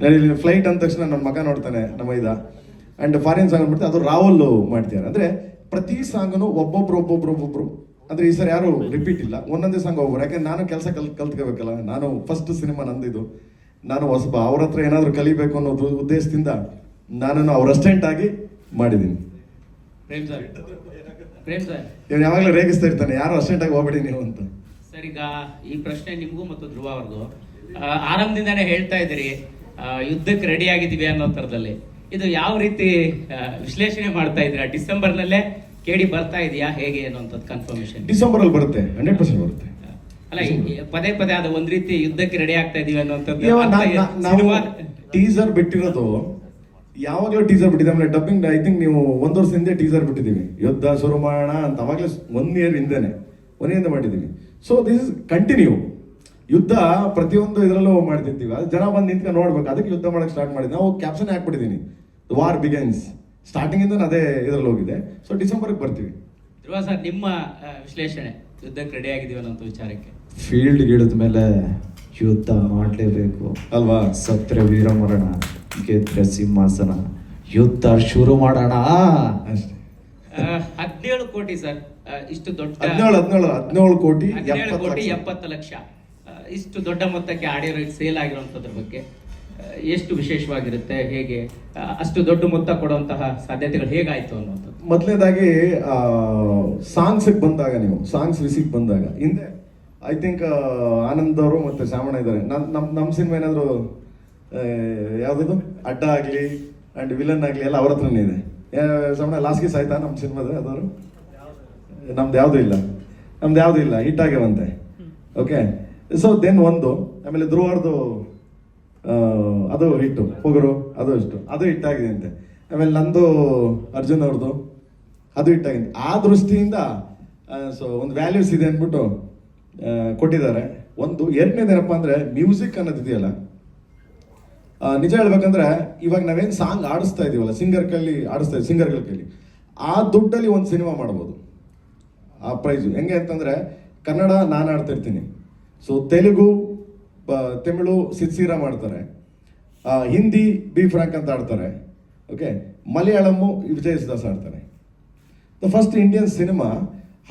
ನಾನು ಇಲ್ಲಿ ಫ್ಲೈಟ್ ಅಂದ ತಕ್ಷಣ ನನ್ನ ಮಗ ನೋಡ್ತಾನೆ ನಮ್ಮ ಇದ. ಅಂಡ್ ಫಾರಿನ್ ಸಾಂಗ್ ಅಂದ್ಬಿಟ್ಟು ಅದು ರಾವಲ್ ಮಾಡ್ತಿದ್ದಾರೆ ಅಂದ್ರೆ ಪ್ರತಿ ಸಾಂಗನು ಒಬ್ಬೊಬ್ರು ಒಬ್ಬೊಬ್ರು ಒಬ್ಬೊಬ್ರು. ಅಂದ್ರೆ ಈ ಸರಿ ಯಾರು ರಿಪೀಟ್ ಇಲ್ಲ. ಒಂದೊಂದೇ ಸಾಂಗ್ ಒಬ್ಬರು ಯಾಕಂದ್ರೆ ನಾನು ಕೆಲಸ ಕಲ್ ಕಲ್ತ್ಕೋಬೇಕಲ್ಲ. ನಾನು ಫಸ್ಟ್ ಸಿನಿಮಾ ನಂದಿದ್ದು. ನಾನು ಹೊಸಬ ಅವ್ರ ಹತ್ರ ಏನಾದರೂ ಕಲಿಬೇಕು ಅನ್ನೋದು ಉದ್ದೇಶದಿಂದ ನಾನು ಅವ್ರ ಅಸ್ಟೆಂಟ್ ಆಗಿ ಮಾಡಿದ್ದೀನಿ. ಪ್ರೇಮ್ ಸರ್. ಪ್ರೇಮ್ ಸರ್. ಇವ್ನು ಯಾವಾಗಲೂ ರೇಗಿಸ್ತಾ ಇರ್ತಾನೆ. ಯಾರು ಅಸ್ಟೆಂಟ್ ಆಗಿ ಹೋಗ್ಬೇಡಿ ನೀವು ಅಂತ. ಸರ್ ಈಗ ಈ ಪ್ರಶ್ನೆ ನಿಮಗೂ ಮತ್ತು ಧ್ರುವ ಅವ್ರದ್ದು ಆರಂಭದಿಂದಾನೇ ಹೇಳ್ತಾ ಇದ್ದೀರಿ ಯುದ್ಧಕ್ಕೆ ರೆಡಿ ಆಗಿದ್ದೀವಿ ಅನ್ನೋ ಥರದಲ್ಲಿ. ಇದು ಯಾವ ರೀತಿ ವಿಶ್ಲೇಷಣೆ ಮಾಡ್ತಾ ಇದ್ದೀರಾ? ಡಿಸೆಂಬರ್ನಲ್ಲೇ ಕೇಳಿ ಬರ್ತಾ ಇದೆಯಾ? ಹೇಗೆ ಅನ್ನೋಂಥದ್ದು ಕನ್ಫರ್ಮೇಶನ್ ಡಿಸೆಂಬರ್ ಅಲ್ಲಿ ಬರುತ್ತೆ ಹಂಡ್ರೆಡ್ ಪರ್ಸೆಂಟ್ ಬರುತ್ತೆ. ಅಲ್ಲ ಪದೇ ಪದೇ ಅದು ಒಂದ್ ರೀತಿ ಯುದ್ಧಕ್ಕೆ ರೆಡಿ ಆಗ್ತಾ ಇದೀವಿ ಅನ್ನೋಂಥದ್ದು ಟೀಸರ್ ಬಿಟ್ಟಿರೋದು ಯಾವಾಗಲೂ ಟೀಸರ್ ಬಿಟ್ಟಿದ್ದೆ ಆಮೇಲೆ ಡಬ್ಬಿಂಗ್ ಐ ಥಿಂಕ್ ನೀವು ಒಂದು ವರ್ಷ ಹಿಂದೆ ಟೀಸರ್ ಬಿಟ್ಟಿದ್ದೀವಿ. ಯುದ್ಧ ಶುರು ಮಾಡೋಣ ಅಂತ ಅವಾಗಲೇ ಒನ್ ಇಯರ್ ಹಿಂದೆನೆ ಒನ್ ಇಯರ್ ಮಾಡಿದ್ದೀವಿ. ಸೊ ದಿಸ್ ಇಸ್ ಕಂಟಿನ್ಯೂ ಯುದ್ಧ ಪ್ರತಿಯೊಂದು ಇದರಲ್ಲೂ ಮಾಡ್ತಿರ್ತೀವಿ. ಅದು ಜನ ಬಂದು ನಿಂತ್ಕೊಂಡು ನೋಡ್ಬೇಕು. ಅದಕ್ಕೆ ಯುದ್ಧ ಮಾಡಕ್ಕೆ ಸ್ಟಾರ್ಟ್ ಮಾಡಿದ್ವಿ. ನಾವು ಕ್ಯಾಪ್ಷನ್ ಹಾಕ್ಬಿಟ್ಟಿದ್ದೀನಿ ವಾರ್ ಬಿಗನ್ಸ್ ಸ್ಟಾರ್ಟಿಂಗ್ ಇಂದ ಅದೇ ಇದರಲ್ಲಿ ಹೋಗಿದೆ. ಸೊ ಡಿಸೆಂಬರ್ಗೆ ಬರ್ತೀವಿ. ಧ್ರುವ ಸರ್ ನಿಮ್ಮ ವಿಶ್ಲೇಷಣೆ ಯುದ್ಧಕ್ಕೆ ರೆಡಿ ಆಗಿದೀವಿ ಅನ್ನೋ ವಿಚಾರಕ್ಕೆ. ಫೀಲ್ಡ್ ಗಿಡದ ಮೇಲೆ ಯುದ್ಧ ಮಾಡಲೇಬೇಕು. ಅಲ್ವಾ? ಸತ್ರೆ ವೀರಮರಣ ಗೆದ್ರೆ ಸಿಂಹಾಸನ. ಯುದ್ಧ ಶುರು ಮಾಡೋಣ. ಅಷ್ಟೇ. ಹದಿನೇಳು ಕೋಟಿ ಸರ್. ಇಷ್ಟು ದೊಡ್ಡ ಹದಿನೇಳು ಹದಿನೇಳು ಹದಿನೇಳು ಕೋಟಿ ಹದಿನೇಳು ಎಪ್ಪತ್ತು ಕೋಟಿ ಲಕ್ಷ. ಎಪ್ಪತ್ತು ಲಕ್ಷ. ಇಷ್ಟು ದೊಡ್ಡ ಮೊತ್ತಕ್ಕೆ ಆಡಿಯೋ ಸೇಲ್ ಆಗಿರುವಂತದ್ರ ಬಗ್ಗೆ ಎಷ್ಟು ವಿಶೇಷವಾಗಿರುತ್ತೆ ಹೇಗೆ ಅಷ್ಟು ದೊಡ್ಡ ಮೊತ್ತ ಕೊಡುವಂತಹ ಸಾಧ್ಯತೆಗಳು ಹೇಗಾಯ್ತು ಅನ್ನುವಂಥದ್ದು? ಮೊದಲನೇದಾಗಿ ಸಾಂಗ್ಸ್ ಬಂದಾಗ ನೀವು ಸಾಂಗ್ಸ್ ವಿಸಿಟ್ ಬಂದಾಗ ಹಿಂದೆ ಐ ಥಿಂಕ್ ಆನಂದ್ ಅವರು ಮತ್ತೆ ಶ್ರಾವಣ ಇದ್ದಾರೆ. ನಮ್ಮ ನಮ್ ನಮ್ಮ ಸಿನಿಮಾ ಏನಾದರೂ ಯಾವ್ದು ಅಡ್ಡ ಆಗಲಿ ಅಂಡ್ ವಿಲನ್ ಆಗಲಿ ಎಲ್ಲ ಅವ್ರ ಹತ್ರನೇ ಇದೆ. ಶ್ರಾವಣ ಲಾಸ್ಗೆ ಗೀಸ್ ಆಯ್ತಾ ನಮ್ಮ ಸಿನಿಮಾದ ಅದವರು ನಮ್ದು ಯಾವುದೂ ಇಲ್ಲ. ನಮ್ದು ಯಾವುದೂ ಇಲ್ಲ ಹಿಟ್ ಆಗ್ಯಾವಂತೆ ಓಕೆ ಸೊ ದೆನ್ ಒಂದು, ಆಮೇಲೆ ಧ್ರುವಾರ್ದು ಅದು ಹಿಟ್ಟು ಪೊಗರು ಅದು ಇಷ್ಟು. ಅದು ಹಿಟ್ಟಾಗಿದೆ ಅಂತೆ. ಆಮೇಲೆ ನಂದು, ಅರ್ಜುನ್ ಅವ್ರದ್ದು, ಅದು ಹಿಟ್ಟಾಗಿದೆ. ಆ ದೃಷ್ಟಿಯಿಂದ ಸೊ ಒಂದು ವ್ಯಾಲ್ಯೂಸ್ ಇದೆ ಅಂದ್ಬಿಟ್ಟು ಕೊಟ್ಟಿದ್ದಾರೆ. ಒಂದು ಎರಡನೇದೇನಪ್ಪ ಅಂದ್ರೆ ಮ್ಯೂಸಿಕ್ ಅನ್ನೋದು ಇದೆಯಲ್ಲ. ನಿಜ ಹೇಳ್ಬೇಕಂದ್ರೆ, ಇವಾಗ ನಾವೇನು ಸಾಂಗ್ ಆಡಿಸ್ತಾ ಇದೀವಲ್ಲ ಸಿಂಗರ್ ಕೈಲಿ ಆಡಿಸ್ತಾ ಇದ್ದೀವಿ ಸಿಂಗರ್ಗಳ ಕೈಲಿ, ಆ ದುಡ್ಡಲ್ಲಿ ಒಂದು ಸಿನಿಮಾ ಮಾಡ್ಬೋದು. ಆ ಪ್ರೈಸು ಹೆಂಗೆ ಅಂತಂದ್ರೆ, ಕನ್ನಡ ನಾನು ಆಡ್ತಾ ಇರ್ತೀನಿ. ಸೊ ತೆಲುಗು ತಮಿಳು ಸಿತ್ಸೀರ ಮಾಡ್ತಾರೆ. ಹಿಂದಿ ಬಿ ಫ್ರಾಂಕ್ ಅಂತ ಆಡ್ತಾರೆ. ಓಕೆ ಮಲಯಾಳಮ್ಮು ವಿಜಯ್ ಸುದಾಸ್ ಆಡ್ತಾರೆ. The first Indian cinema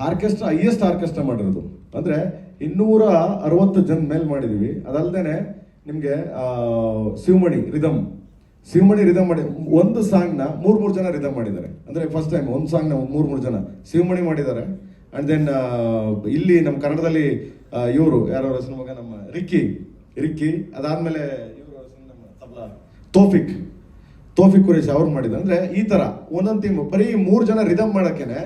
orchestra highest orchestra ಮಾಡಿರೋದು. ಅಂದರೆ ಇನ್ನೂರ ಅರವತ್ತು ಜನ ಮೇಲೆ ಮಾಡಿದ್ದೀವಿ ಅದಲ್ಲದೆ ನಿಮಗೆ ಶಿವಮಣಿ ರಿದಮ್ ಶಿವಮಣಿ ರಿದಮ್ ಮಾಡಿ, ಒಂದು ಸಾಂಗ್ನ ಮೂರು ಮೂರು ಜನ ರಿದಮ್ ಮಾಡಿದ್ದಾರೆ. ಅಂದರೆ ಫಸ್ಟ್ ಟೈಮ್ ಒಂದು ಸಾಂಗ್ನ ಮೂರು ಮೂರು ಜನ ಶಿವಮಣಿ ಮಾಡಿದ್ದಾರೆ. ಆ್ಯಂಡ್ ದೆನ್ ಇಲ್ಲಿ ನಮ್ಮ ಕನ್ನಡದಲ್ಲಿ ಇವರು ಯಾರೋ ಹೆಸರು ಮಗ? ನಮ್ಮ ರಿಕ್ಕಿ. ರಿಕ್ಕಿ, ಅದಾದ್ಮೇಲೆ ಇವರು ನಮ್ಮ ತಬಲಾ. ತೋಫಿಕ್. ತೋಫಿಕ್ ಕುರೇಶ್ ಅವ್ರು ಮಾಡಿದ್ರು. ಅಂದ್ರೆ ಈ ತರ ಒಂದೊಂದು ಟೀಮ್ ಬರೀ ಮೂರು ಜನ ರಿದಮ್ ಮಾಡೋಕ್ಕೇನೆ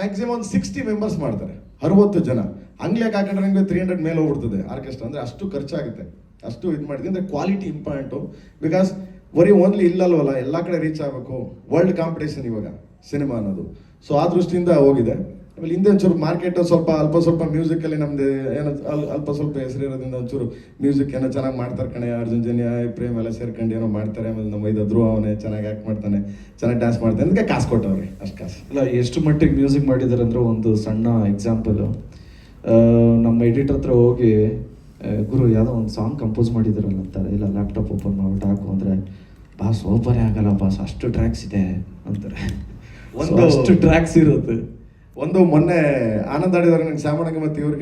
ಮ್ಯಾಕ್ಸಿಮಮ್ ಸಿಕ್ಸ್ಟಿ ಮೆಂಬರ್ಸ್ ಮಾಡ್ತಾರೆ. ಅರವತ್ತು ಜನ. ಅಂಗ್ಲೇ ಹಾಕೊಂಡ್ರೆ ನಿಮಗೆ ತ್ರೀ ಹಂಡ್ರೆಡ್ ಮೇಲೆ ಹೋಗ್ಬಿಡ್ತದೆ ಆರ್ಕೆಸ್ಟ್ರಾ ಅಂದ್ರೆ ಅಷ್ಟು ಖರ್ಚಾಗುತ್ತೆ. ಅಷ್ಟು ಇದು ಮಾಡಿದ್ವಿ ಅಂದ್ರೆ ಕ್ವಾಲಿಟಿ ಇಂಪಾರ್ಟೆಂಟು ಬಿಕಾಸ್ ಬರೀ ಓನ್ಲಿ ಇಲ್ಲಲ್ವಲ್ಲ, ಎಲ್ಲ ಕಡೆ ರೀಚ್ ಆಗಬೇಕು. ವರ್ಲ್ಡ್ ಕಾಂಪಿಟೇಷನ್ ಇವಾಗ ಸಿನಿಮಾ ಅನ್ನೋದು. ಸೊ ಆ ದೃಷ್ಟಿಯಿಂದ ಹೋಗಿದೆ. ಆಮೇಲೆ ಹಿಂದೆ ಒಂಚೂರು ಮಾರ್ಕೆಟ್ ಸ್ವಲ್ಪ ಅಲ್ಪ ಸ್ವಲ್ಪ ಮ್ಯೂಸಿಕ್ ಅಲ್ಲಿ ನಮ್ದು ಏನೋ ಅಲ್- ಅಲ್ಪ ಸ್ವಲ್ಪ ಹೆಸರಿರೋದ್ರಿಂದ ಒಂಚೂರು ಮ್ಯೂಸಿಕ್ ಏನೋ ಚೆನ್ನಾಗಿ ಮಾಡ್ತಾರೆ ಕಣೆ. ಅರ್ಜುನ್ ಜನ್ಯ ಪ್ರೇಮ್ ಎಲ್ಲ ಸೇರ್ಕೊಂಡು ಏನೋ ಮಾಡ್ತಾರೆ. ಆಮೇಲೆ ನಮ್ಮ ಇದು ಧ್ರುವ ಅವನೇ ಚೆನ್ನಾಗಿ ಆಕ್ಟ್ ಮಾಡ್ತಾನೆ. ಚೆನ್ನಾಗಿ ಡ್ಯಾನ್ಸ್ ಮಾಡ್ತಾನೆ. ಅದಕ್ಕೆ ಕಾಸು ಕೊಟ್ಟವ್ರಿ. ಅಷ್ಟು ಕಾಸು. ಇಲ್ಲ ಎಷ್ಟು ಮಟ್ಟಿಗೆ ಮ್ಯೂಸಿಕ್ ಮಾಡಿದ್ದಾರೆ ಅಂದ್ರೆ ಒಂದು ಸಣ್ಣ ಎಕ್ಸಾಂಪಲು ನಮ್ಮ ಎಡಿಟರ್ ಹತ್ರ ಹೋಗಿ ಗುರು ಯಾವುದೋ ಒಂದು ಸಾಂಗ್ ಕಂಪೋಸ್ ಮಾಡಿದಾರಲ್ಲ ಅಂತಾರೆ. ಇಲ್ಲ ಲ್ಯಾಪ್ಟಾಪ್ ಓಪನ್ ಮಾಡ್ಬಿಟ್ಟು ಹಾಕು ಅಂದರೆ ಬಾಸ್ ಓಪನೇ ಆಗಲ್ಲ ಬಾಸ್ ಅಷ್ಟು ಟ್ರ್ಯಾಕ್ಸ್ ಇದೆ ಅಂತಾರೆ. ಒಂದು- ಒಂದು ಅಷ್ಟು ಟ್ರ್ಯಾಕ್ಸ್ ಇರುತ್ತೆ. ಒಂದು ಮೊನ್ನೆ ಆನಂದ್ ಆಡಿದವ್ರೆ ನಂಗೆ ಶ್ಯಾಮಣ್ಣಗೆ ಮತ್ತೆ ಇವ್ರಿಗೆ